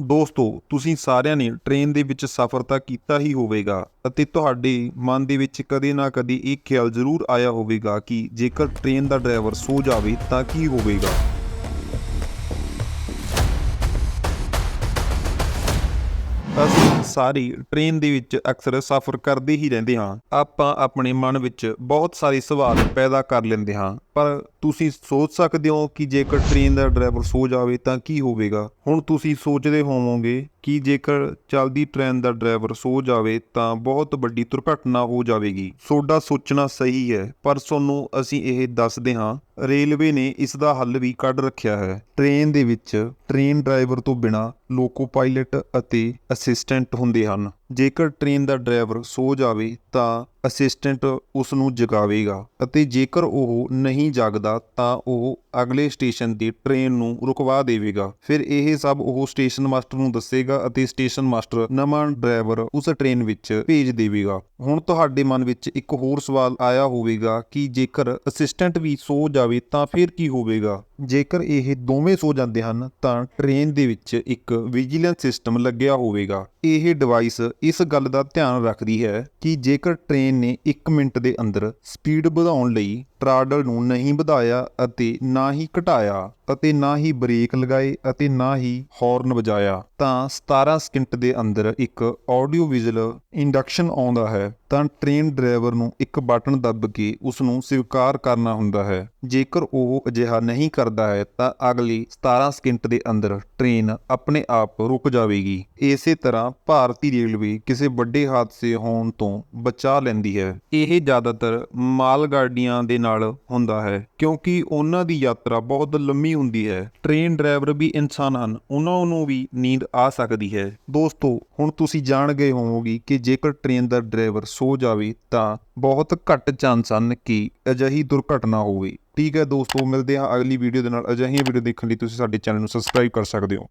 ਦੋਸਤੋ, ਤੁਸੀਂ ਸਾਰਿਆਂ ਨੇ ਟ੍ਰੇਨ ਦੇ ਵਿੱਚ ਸਫ਼ਰ ਤਾਂ ਕੀਤਾ ਹੀ ਹੋਵੇਗਾ ਅਤੇ ਤੁਹਾਡੇ ਮਨ ਦੇ ਵਿੱਚ ਕਦੇ ਨਾ ਕਦੇ ਇਹ ਖਿਆਲ ਜ਼ਰੂਰ ਆਇਆ ਹੋਵੇਗਾ ਕਿ ਜੇਕਰ ਟ੍ਰੇਨ ਦਾ ਡਰਾਈਵਰ ਸੋ ਜਾਵੇ ਤਾਂ ਕੀ ਹੋਵੇਗਾ। ਅਸੀਂ ਸਾਰੇ ਟ੍ਰੇਨ ਦੇ ਵਿੱਚ ਅਕਸਰ ਸਫ਼ਰ ਕਰਦੇ ਹੀ ਰਹਿੰਦੇ ਹਾਂ। ਆਪਾਂ ਆਪਣੇ ਮਨ ਵਿੱਚ ਬਹੁਤ ਸਾਰੇ ਸਵਾਲ ਪੈਦਾ ਕਰ ਲੈਂਦੇ ਹਾਂ। ਪਰ ਤੁਸੀਂ ਸੋਚ ਸਕਦੇ ਹੋ ਕਿ ਜੇਕਰ ਟ੍ਰੇਨ ਦਾ ਡਰਾਈਵਰ ਸੋ ਜਾਵੇ ਤਾਂ ਕੀ ਹੋਵੇਗਾ? ਹੁਣ ਤੁਸੀਂ ਸੋਚਦੇ ਹੋਵੋਗੇ ਕਿ ਜੇਕਰ ਚੱਲਦੀ ਟ੍ਰੇਨ ਦਾ ਡਰਾਈਵਰ ਸੋ ਜਾਵੇ ਤਾਂ ਬਹੁਤ ਵੱਡੀ ਦੁਰਘਟਨਾ ਹੋ ਜਾਵੇਗੀ। ਸੋਡਾ ਸੋਚਣਾ ਸਹੀ ਹੈ, ਪਰ ਤੁਹਾਨੂੰ ਅਸੀਂ ਇਹ ਦੱਸਦੇ ਹਾਂ, ਰੇਲਵੇ ਨੇ ਇਸ ਦਾ ਹੱਲ ਵੀ ਕੱਢ ਰੱਖਿਆ ਹੈ। ਟ੍ਰੇਨ ਦੇ ਵਿੱਚ ਟ੍ਰੇਨ ਡਰਾਈਵਰ ਤੋਂ ਬਿਨਾ ਲੋਕੋ ਪਾਇਲਟ ਅਤੇ ਅਸਿਸਟੈਂਟ ਹੁੰਦੇ ਹਨ। ਜੇਕਰ ਟ੍ਰੇਨ ਦਾ ਡਰਾਈਵਰ ਸੋ ਜਾਵੇ ਤਾਂ ਅਸਿਸਟੈਂਟ ਉਸ ਨੂੰ ਜਗਾਵੇਗਾ ਅਤੇ ਜੇਕਰ ਉਹ ਨਹੀਂ ਜਾਗਦਾ ਤਾਂ ਉਹ ਅਗਲੇ ਸਟੇਸ਼ਨ ਦੀ ਟ੍ਰੇਨ ਨੂੰ ਰੁਕਵਾ ਦੇਵੇਗਾ। ਫਿਰ ਇਹ ਸਭ ਉਹ ਸਟੇਸ਼ਨ ਮਾਸਟਰ ਨੂੰ ਦੱਸੇਗਾ ਅਤੇ ਸਟੇਸ਼ਨ ਮਾਸਟਰ ਨਵਾਂ ਡਰਾਈਵਰ ਉਸ ਟ੍ਰੇਨ ਵਿੱਚ ਭੇਜ ਦੇਵੇਗਾ। ਹੁਣ ਤੁਹਾਡੇ ਮਨ ਵਿੱਚ ਇੱਕ ਹੋਰ ਸਵਾਲ ਆਇਆ ਹੋਵੇਗਾ ਕਿ ਜੇਕਰ ਅਸਿਸਟੈਂਟ ਵੀ ਸੋ ਜਾਵੇ ਤਾਂ ਫਿਰ ਕੀ ਹੋਵੇਗਾ? ਜੇਕਰ ਇਹ ਦੋਵੇਂ ਸੋ ਜਾਂਦੇ ਹਨ ਤਾਂ ਟ੍ਰੇਨ ਦੇ ਵਿੱਚ ਇੱਕ ਵਿਜੀਲੈਂਸ ਸਿਸਟਮ ਲੱਗਿਆ ਹੋਵੇਗਾ। ਇਹ ਡਿਵਾਈਸ ਇਸ ਗੱਲ ਦਾ ਧਿਆਨ ਰੱਖਦੀ ਹੈ ਕਿ ਜੇਕਰ ਟ੍ਰੇਨ ਨੇ 1 ਮਿੰਟ ਦੇ ਅੰਦਰ ਸਪੀਡ ਵਧਾਉਣ ਲਈ ਟਰਾਡਲ ਨੂੰ ਨਹੀਂ ਵਧਾਇਆ ਅਤੇ ਨਾ ਹੀ ਘਟਾਇਆ ਅਤੇ ਨਾ ਹੀ ਬ੍ਰੇਕ ਲਗਾਏ ਅਤੇ ਨਾ ਹੀ ਹਾਰਨ ਵਜਾਇਆ, ਤਾਂ 17 ਸਕਿੰਟ ਦੇ ਅੰਦਰ ਇੱਕ ਆਡੀਓ ਵਿਜ਼ੂਅਲ ਇੰਡਕਸ਼ਨ ਆਉਂਦਾ ਹੈ, ਤਾਂ ਟ੍ਰੇਨ ਡਰਾਈਵਰ ਨੂੰ ਇੱਕ ਬਟਨ ਦੱਬ ਕੇ ਉਸ ਨੂੰ ਸਵੀਕਾਰ ਕਰਨਾ ਹੁੰਦਾ ਹੈ। ਜੇਕਰ ਉਹ ਅਜਿਹਾ ਨਹੀਂ ਕਰਦਾ ਹੈ ਤਾਂ ਅਗਲੀ 17 ਸਕਿੰਟ ਦੇ ਅੰਦਰ ਟ੍ਰੇਨ ਆਪਣੇ ਆਪ ਰੁਕ ਜਾਵੇਗੀ। ਇਸੇ ਤਰ੍ਹਾਂ ਭਾਰਤੀ ਰੇਲਵੇ ਕਿਸੇ ਵੱਡੇ ਹਾਦਸੇ ਹੋਣ ਤੋਂ ਬਚਾ ਲੈਂਦੀ ਹੈ। ਇਹ ਜ਼ਿਆਦਾਤਰ ਮਾਲ ਗਾਡੀਆਂ ਦੇ ਨਾਲ ਹੁੰਦਾ ਹੈ, ਕਿਉਂਕਿ ਉਹਨਾਂ ਦੀ ਯਾਤਰਾ ਬਹੁਤ ਲੰਮੀ ਹੁੰਦੀ ਹੈ। ਟ੍ਰੇਨ ਡਰਾਈਵਰ ਵੀ ਇਨਸਾਨ ਹਨ, ਉਹਨਾਂ ਨੂੰ ਵੀ ਨੀਂਦ ਆ ਸਕਦੀ ਹੈ। ਦੋਸਤੋ, ਹੁਣ ਤੁਸੀਂ ਜਾਣ ਗਏ ਹੋਵੋਗੇ ਕਿ ਜੇਕਰ ਟ੍ਰੇਨ ਦਾ ਡਰਾਈਵਰ ਸੋ ਜਾਵੇ ਤਾਂ ਬਹੁਤ ਘੱਟ ਚਾਂਸ ਹਨ ਕਿ ਅਜਿਹੀ ਦੁਰਘਟਨਾ ਹੋਵੇ। ਠੀਕ ਹੈ ਦੋਸਤੋ, ਮਿਲਦੇ ਹਾਂ ਅਗਲੀ ਵੀਡੀਓ ਦੇ ਨਾਲ। ਅਜਿਹੀਆਂ ਵੀਡੀਓ ਦੇਖਣ ਲਈ ਤੁਸੀਂ ਸਾਡੇ ਚੈਨਲ ਨੂੰ ਸਬਸਕ੍ਰਾਈਬ ਕਰ ਸਕਦੇ ਹੋ।